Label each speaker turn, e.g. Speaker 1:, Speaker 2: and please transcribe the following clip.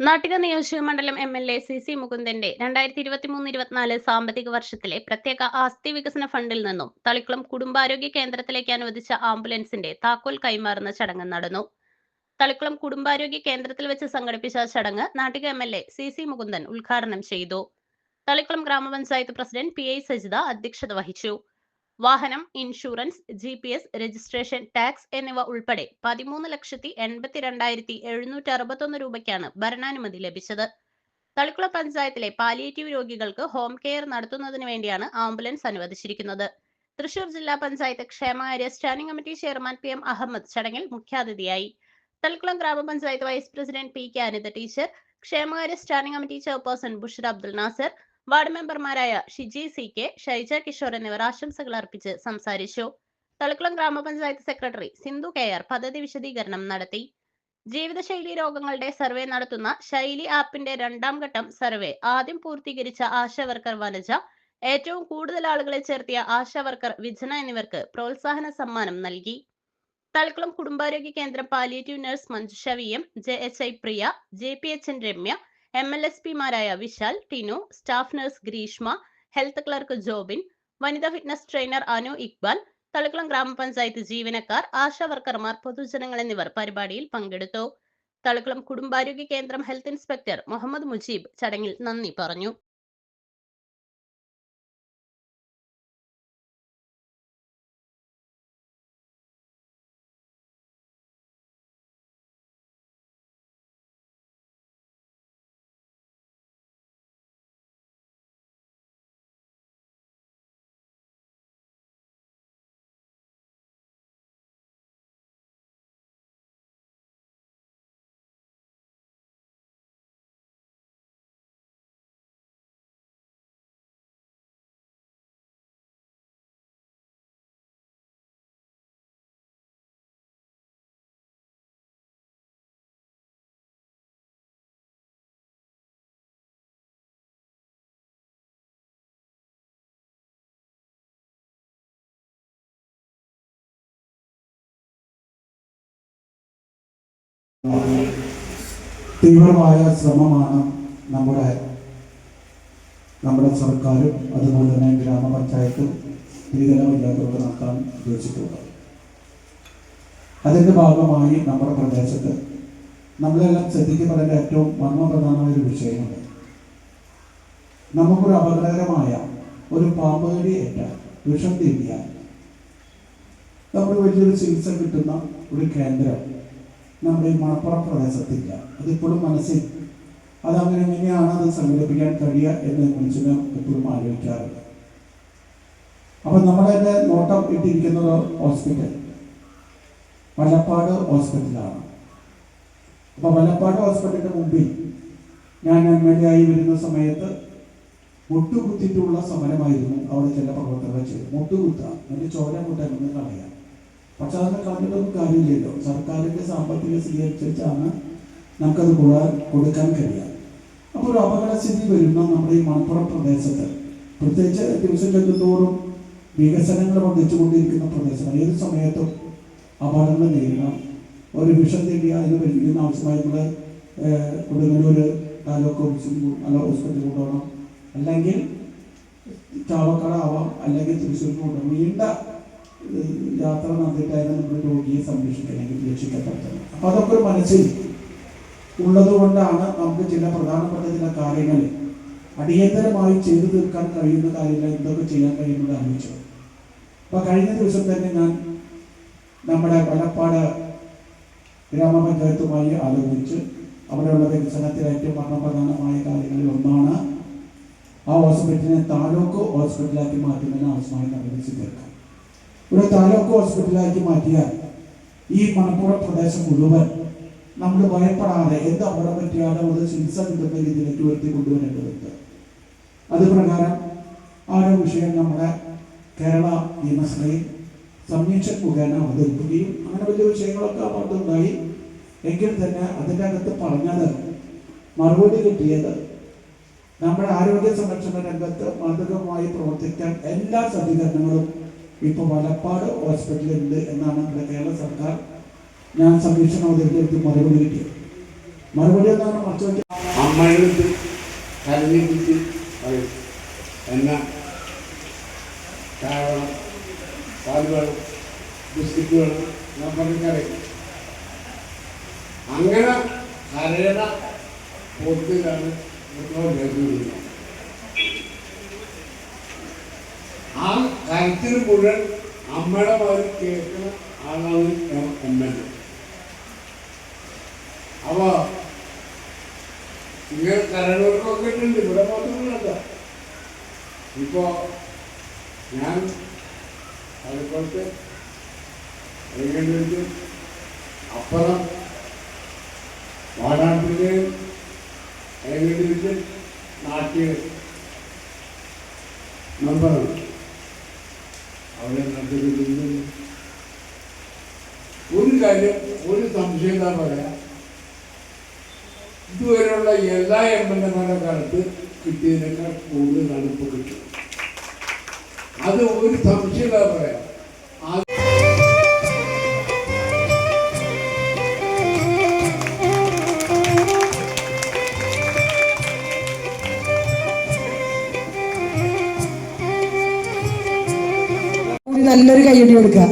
Speaker 1: നാട്ടിക നിയോജക മണ്ഡലം M L A C C മുകുന്ദന്റെ രണ്ടായിരത്തി ഇരുപത്തി മൂന്ന് ഇരുപത്തിനാല് സാമ്പത്തിക വർഷത്തിലെ പ്രത്യേക ആസ്തി വികസന ഫണ്ടിൽ നിന്നും തളിക്കുളം കുടുംബാരോഗ്യ കേന്ദ്രത്തിലേക്ക് അനുവദിച്ച ആംബുലൻസിന്റെ താക്കോൽ കൈമാറുന്ന ചടങ്ങ് നടന്നു. തളിക്കുളം കുടുംബാരോഗ്യ കേന്ദ്രത്തിൽ വെച്ച് സംഘടിപ്പിച്ച ചടങ്ങ് Nattika M L A C C Mukundan ഉദ്ഘാടനം ചെയ്തു. തളിക്കുളം ഗ്രാമപഞ്ചായത്ത് പ്രസിഡന്റ് പി ഐ സജിത അധ്യക്ഷത വഹിച്ചു. വാഹനം insurance G P S registration tax എന്നിവ ഉൾപ്പെടെ പതിമൂന്ന് ലക്ഷത്തി എൺപത്തി രണ്ടായിരത്തി എഴുന്നൂറ്റി അറുപത്തൊന്ന് രൂപയ്ക്കാണ് ഭരണാനുമതി ലഭിച്ചത്. തളിക്കുള പഞ്ചായത്തിലെ പാലിയേറ്റീവ് രോഗികൾക്ക് ഹോം കെയർ നടത്തുന്നതിന് വേണ്ടിയാണ് ആംബുലൻസ് അനുവദിച്ചിരിക്കുന്നത്. തൃശൂർ ജില്ലാ പഞ്ചായത്ത് ക്ഷേമകാര്യ standing committee chairman P M Ahammed ചടങ്ങിൽ മുഖ്യാതിഥിയായി. തളിക്കുളം ഗ്രാമപഞ്ചായത്ത് vice president P K Anitha teacher ക്ഷേമകാര്യ standing committee chairperson Bushar Abdul Nasar ward മെമ്പർമാരായ ഷിജി സി കെ ഷൈജ കിഷോർ എന്നിവർ ആശംസകൾ അർപ്പിച്ച് സംസാരിച്ചു. തളിക്കുളം ഗ്രാമപഞ്ചായത്ത് സെക്രട്ടറി സിന്ധു കെ ആർ പദ്ധതി വിശദീകരണം നടത്തി. ജീവിതശൈലി രോഗങ്ങളുടെ സർവേ നടത്തുന്ന ശൈലി ആപ്പിന്റെ രണ്ടാം ഘട്ടം സർവേ ആദ്യം പൂർത്തീകരിച്ച ആശാവർക്കർ വനജ ഏറ്റവും കൂടുതൽ ആളുകളെ ചേർത്തിയ ആശാവർക്കർ വിജന എന്നിവർക്ക് പ്രോത്സാഹന സമ്മാനം നൽകി. തളിക്കുളം കുടുംബാരോഗ്യ കേന്ദ്രം palliative nurse Manjusha V M J H I Priya J P H N Ramya M L S പിമാരായ Vishal Tinu staff nurse Greeshma health clerk Jobin വനിതാ ഫിറ്റ്നസ് ട്രെയിനർ അനു ഇക്ബാൽ തളിക്കുളം ഗ്രാമപഞ്ചായത്ത് ജീവനക്കാർ ആശാ വർക്കർമാർ പൊതുജനങ്ങൾ എന്നിവർ പരിപാടിയിൽ പങ്കെടുത്തു. തളിക്കുളം കുടുംബാരോഗ്യ കേന്ദ്രം ഹെൽത്ത് ഇൻസ്പെക്ടർ മുഹമ്മദ് മുജീബ് ചടങ്ങിൽ നന്ദി പറഞ്ഞു.
Speaker 2: തീവ്രമായ ശ്രമമാണ് നമ്മുടെ നമ്മുടെ സർക്കാരും അതുപോലെ തന്നെ ഗ്രാമപഞ്ചായത്തും സ്ത്രീധനമില്ലാത്തവർക്ക് നടത്താൻ ഉദ്ദേശിച്ചിട്ടുള്ളത്. അതിന്റെ ഭാഗമായി നമ്മുടെ പ്രദേശത്ത് നമ്മളെല്ലാം ശ്രദ്ധിക്കപ്പെടേണ്ട ഏറ്റവും മർമ്മപ്രധാനമായ ഒരു വിഷയമുണ്ട്. നമുക്കൊരു അപകടകരമായ ഒരു പാമ്പുകടി ഏറ്റ വിഷം തിരിയാൻ നമ്മുടെ വലിയൊരു ചികിത്സ കിട്ടുന്ന ഒരു കേന്ദ്രം നമ്മുടെ ഈ മണപ്പുറം പ്രദേശത്തില്ല അതിപ്പോഴും മനസ്സിൽ അതങ്ങനെ എങ്ങനെയാണ് അത് സംഘടിപ്പിക്കാൻ കഴിയുക എന്ന് മനുഷ്യന് എപ്പോഴും ആലോചിക്കാറുണ്ട്. അപ്പം തന്നെ നോട്ടം ഇട്ടിരിക്കുന്നത് ഹോസ്പിറ്റൽ. വല്ലപ്പാട് ഹോസ്പിറ്റലാണ്. അപ്പോൾ വല്ലപ്പാട് ഹോസ്പിറ്റലിന്റെ മുമ്പിൽ ഞാൻ എം എൽ എ ആയി വരുന്ന സമയത്ത് മുട്ടുകുത്തിട്ടുള്ള സമരമായിരുന്നു അവിടെ ചില പ്രവർത്തകർ ചെയ്തു മുട്ടുകുത്ത എന്നിട്ട് ചോര മുട്ടൊന്നും കളയാം പക്ഷെ അതൊന്നും കാര്യമില്ലല്ലോ. സർക്കാരിന്റെ സാമ്പത്തിക സ്ഥിതി അനുസരിച്ചാണ് നമുക്കത് കൊടുക്കാൻ കൊടുക്കാൻ കഴിയുക. അപ്പോൾ ഒരു അപകടസ്ഥിതി വരുന്ന നമ്മുടെ ഈ മണപ്പുറം പ്രദേശത്ത് പ്രത്യേകിച്ച് ദിവസം ചെല്ലുന്തോറും വികസനങ്ങൾ വർദ്ധിച്ചുകൊണ്ടിരിക്കുന്ന പ്രദേശമാണ് ഏത് സമയത്തും അപകടങ്ങൾ നേരിടാം ഒരു വിഷം തേടിയ അതിന് പരിഹരിക്കുന്ന ആവശ്യമായി നമ്മൾ കൊടുങ്ങല്ലൂർ താലൂക്ക് അല്ല ഹോസ്പിറ്റലിൽ കൊണ്ടുപോകണം അല്ലെങ്കിൽ ചാവക്കാടാവാം അല്ലെങ്കിൽ തൃശ്ശൂർ കൊണ്ടുപോകണം നീണ്ട യാത്ര നടത്തിയിട്ടായിരുന്നു നമ്മൾ രോഗിയെ സംരക്ഷിക്കണമെങ്കിൽ രക്ഷിക്കപ്പെടുത്തുന്നത് അപ്പൊ അതൊക്കെ ഒരു മനസ്സിൽ ഉള്ളത് കൊണ്ടാണ് നമുക്ക് ചില പ്രധാനപ്പെട്ട ചില കാര്യങ്ങൾ അടിയന്തരമായി ചെയ്തു തീർക്കാൻ കഴിയുന്ന കാര്യങ്ങൾ എന്തൊക്കെ ചെയ്യാൻ കഴിയുന്നത് അറിയിച്ചു അപ്പൊ കഴിഞ്ഞ ദിവസം തന്നെ ഞാൻ നമ്മുടെ വലപ്പാട് ഗ്രാമപഞ്ചായത്തുമായി ആലോചിച്ച് അവിടെയുള്ള വികസനത്തിൽ ഏറ്റവും മരണപ്രധാനമായ കാര്യങ്ങളിൽ ഒന്നാണ് ആ ഹോസ്പിറ്റലിനെ താലൂക്ക് ഹോസ്പിറ്റലാക്കി മാറ്റുന്നതിന് ആവശ്യമായി നടപടി തീർക്കാം ഒരു താലൂക്ക് ഹോസ്പിറ്റലാക്കി മാറ്റിയാൽ ഈ മണപ്പുറം പ്രദേശം മുഴുവൻ നമ്മൾ ഭയപ്പെടാതെ എന്ത് അപകടം പറ്റിയാലും അത് ചികിത്സ കിട്ടുന്ന രീതിയിലേക്ക് ഉയർത്തി കൊണ്ടുവരേണ്ടതുണ്ട്. അത് പ്രകാരം ആ ഒരു വിഷയം നമ്മുടെ കേരള നിയമസഭയിൽ സംരക്ഷൺ മുഖേന അവതരിപ്പിക്കുകയും അങ്ങനെ വലിയ വിഷയങ്ങളൊക്കെ അവർക്കുണ്ടായി. എങ്കിൽ തന്നെ അതിന്റെ അകത്ത് പറഞ്ഞത് മറുപടി കിട്ടിയത് നമ്മുടെ ആരോഗ്യ സംരക്ഷണ രംഗത്ത് മാതൃകമായി പ്രവർത്തിക്കാൻ എല്ലാ സജ്ജീകരണങ്ങളും ഇപ്പോൾ വലപ്പാട് ഹോസ്പിറ്റലുണ്ട് എന്നാണ് നമ്മുടെ കേരള സർക്കാർ. ഞാൻ സംരക്ഷണം അവതരിപ്പിച്ച് മറുപടി കിട്ടിയത് മറുപടി എന്താണ് മറച്ചു
Speaker 3: അമ്മയെടുത്ത് ഞാൻ അങ്ങനെ കരയണ പോത്തിലാണ് കേൾക്കുന്നത് ആ കരച്ചിൽ മുഴുവൻ അമ്മയുടെ മകൻ കേൾക്കുന്ന ആളാണ് എം എൽ എ. അപ്പോ ഇങ്ങനെ കരടവർക്കൊക്കെ ഉണ്ട് ഇവിടെ മാത്രമല്ല. ഇപ്പോ ഞാൻ അതുപോലത്തെ വെച്ച് അപ്പുറം വാടാട്ടിലെ വെച്ച് നാട്ടിൽ നമ്പറാണ് അവിടെ നടത്തിയിട്ടുണ്ട് ഒരു കാര്യം ഒരു സംശയം എന്താ പറയാ ഇതുവരെയുള്ള എല്ലാ എം എൽ എമാരുടെ കാലത്ത് കിട്ടിയതിനേക്കാൾ കൂടുതലാണ് ഇപ്പോൾ കിട്ടുന്നത് അത് ഒരു സംശയം പറയാം.
Speaker 4: നല്ലൊരു കൈയടി കൊടുക്കുക.